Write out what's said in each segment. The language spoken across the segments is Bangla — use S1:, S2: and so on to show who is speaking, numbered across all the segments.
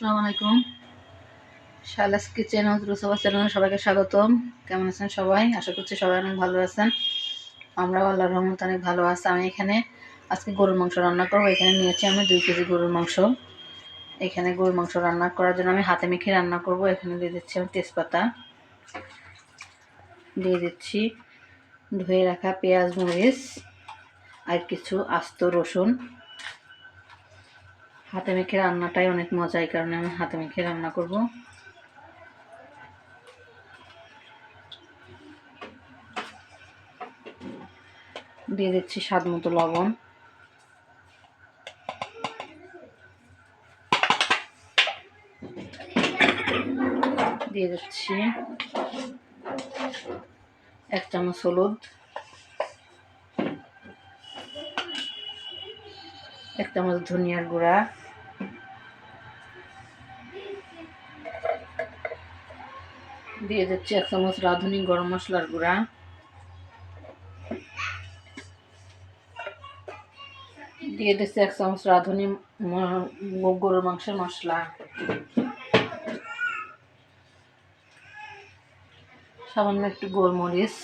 S1: আসসালামু আলাইকুম। শালাস কিচেন রুসবা চ্যানেলে সবাইকে স্বাগতম। কেমন আছেন সবাই? আশা করছি সবাই অনেক ভালো আছেন। আমরাও আল্লাহর রহমত অনেক ভালো আছি। আমি এখানে আজকে গরুর মাংস রান্না করব। এখানে নিয়েছি আমি দুই কেজি গরুর মাংস। এখানে গরুর মাংস রান্না করার জন্য আমি হাতে মেখে রান্না করব। এখানে দিয়ে দিচ্ছি আমি তেজপাতা। দিয়ে দিচ্ছি ধুয়ে রাখা পেঁয়াজ, মরিচ আর কিছু আস্ত রসুন। হাতে মেখে রান্নাটাই অনেক মজা, এই কারণে আমি হাতে মেখে রান্না করব। দিয়ে দিচ্ছি স্বাদ মতো লবণ। দিয়ে দিচ্ছি এক চামচ হলুদ, এক চামচ ধনিয়ার গুঁড়া দিয়ে দিচ্ছি এক চামচ রাঁধুনি গরম মশলার গুঁড়া। দিয়ে দিচ্ছি এক চামচ রাঁধুনি গরুর মাংসের মশলা। সামান্য একটু গোলমরিচ।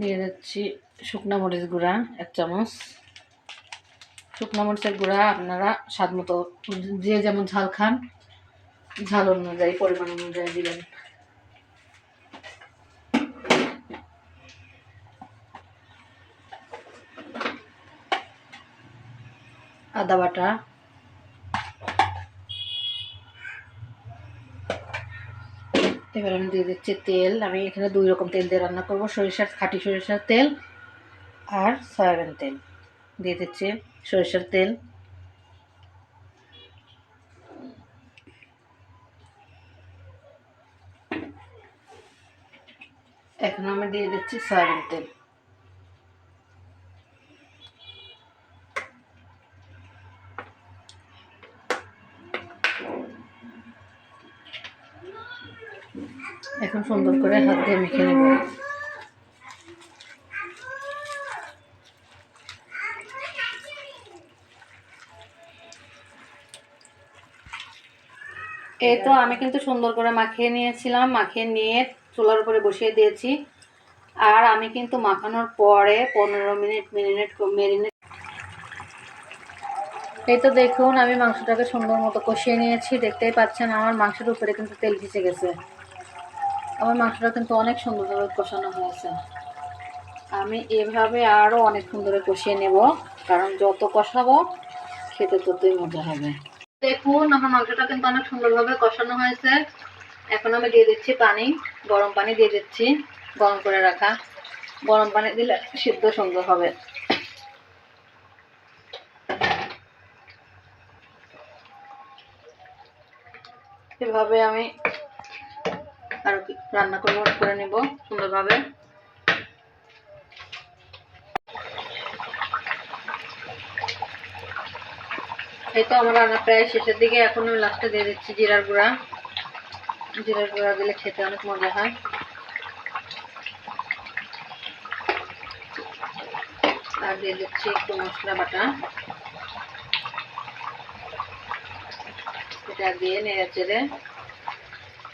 S1: দিয়ে দিচ্ছি শুকনো মরিচ গুঁড়া, এক চামচ। শুকনো মরিচের গুঁড়া আপনারা স্বাদ মতো যে যেমন ঝাল খান, ঝাল অনুযায়ী, পরিমাণ অনুযায়ী দিবেন। আদা বাটা। এবার আমি দিয়ে দিচ্ছি তেল। আমি এখানে দুই রকম তেল দিয়ে রান্না করব, সরিষার খাঁটি সরিষার তেল আর সয়াবিন তেল। দিয়ে দিচ্ছি সরিষার তেল। এখন আমি দিয়ে দিচ্ছি সয়াবিন তেল। এখন সুন্দর করে হাত দিয়ে মেখে নেব। এই তো আমি কিন্তু সুন্দর করে মাখিয়ে নিয়েছিলাম, মাখিয়ে নিয়ে চুলার উপরে বসিয়ে দিয়েছি। আর আমি কিন্তু মাখানোর পরে পনেরো মিনিট মিনিট মেরিনেট এই তো দেখুন, আমি মাংসটাকে সুন্দর মতো কষিয়ে নিয়েছি। দেখতেই পাচ্ছেন, আমার মাংসের উপরে কিন্তু তেল ভিজে গেছে। আমার মাংসটা কিন্তু অনেক সুন্দরভাবে কষানো হয়েছে। আমি এভাবে আরও অনেক সুন্দর কষিয়ে নেব, কারণ যত কষাবো, খেতে ততই মজা হবে। দেখুন, আমার মাংসটা কিন্তু অনেক সুন্দরভাবে কষানো হয়েছে। এখন আমি দিয়ে দিচ্ছি পানি, গরম পানি দিয়ে দিচ্ছি, গরম করে রাখা। গরম পানি দিলে সিদ্ধ সুন্দর হবে। এভাবে আমি আর রান্না করে করে নেব সুন্দরভাবে। এই তো আমার রান্না প্রায় শেষের দিকে। এখন আমি লাস্টে দিয়ে দিচ্ছি জিরার গুঁড়া। জিরার গুঁড়া দিলে খেতে অনেক মজা হয়। আর দিয়ে দিচ্ছি একটু মশলা বাটা। এটা দিয়ে নেড়ে চেড়ে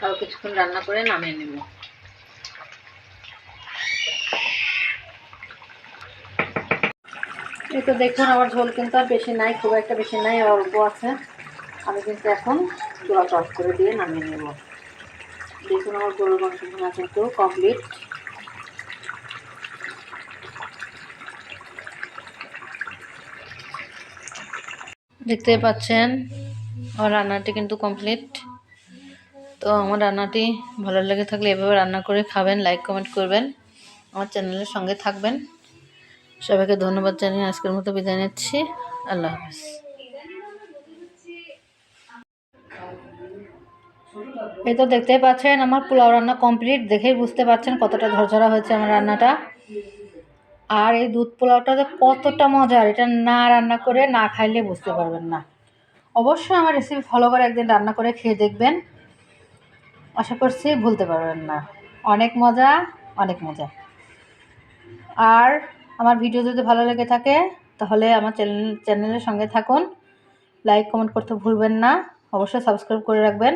S1: আরও কিছুক্ষণ রান্না করে নামিয়ে নেব। এই তো দেখুন, আমার ঝোল কিন্তু আর বেশি নাই, খুব একটা বেশি নাই অল্প আছে। আমি কিন্তু এখন চুলাটা অফ করে দিয়ে নামিয়ে নেব। দেখুন, আমার গরুর মাংস কিন্তু কমপ্লিট দেখতে পাচ্ছেন, আমার রান্নাটি কিন্তু কমপ্লিট তো আমার রান্নাটি ভালো লেগে থাকলে এভাবে রান্না করে খাবেন লাইক কমেন্ট করবেন। আমার চ্যানেলের সঙ্গে থাকবেন। সবাইকে ধন্যবাদ জানিয়ে আজকের মতো বিদায় নিচ্ছি। আল্লাহ হাফিজ। এই তো দেখতেই পাচ্ছেন, আমার পোলাও রান্না কমপ্লিট দেখেই বুঝতে পারছেন কতটা ঝরঝরা হয়েছে আমার রান্নাটা। আর এই দুধ পোলাওটা যে কতটা মজার, এটা না রান্না করে না খাইলে বুঝতে পারবেন না। অবশ্যই আমার রেসিপি ফলো করে একদিন রান্না করে খেয়ে দেখবেন। আশা করছি ভুলতে পারবেন না। অনেক মজা অনেক মজা। আর আমার ভিডিও যদি ভালো লেগে থাকে, তাহলে আমার চ্যানেল, চ্যানেলের সঙ্গে থাকুন। লাইক কমেন্ট করতে ভুলবেন না। অবশ্যই সাবস্ক্রাইব করে রাখবেন।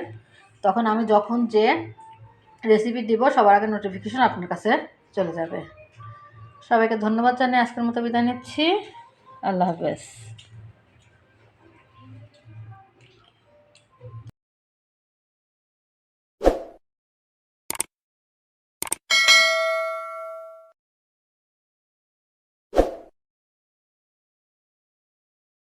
S1: তখন আমি যখন যে রেসিপি দিব, সবার আগে নোটিফিকেশন আপনার কাছে চলে যাবে। সবাইকে ধন্যবাদ জানিয়ে আজকের মতো বিদায় নিচ্ছি। আল্লাহ হাফেজ।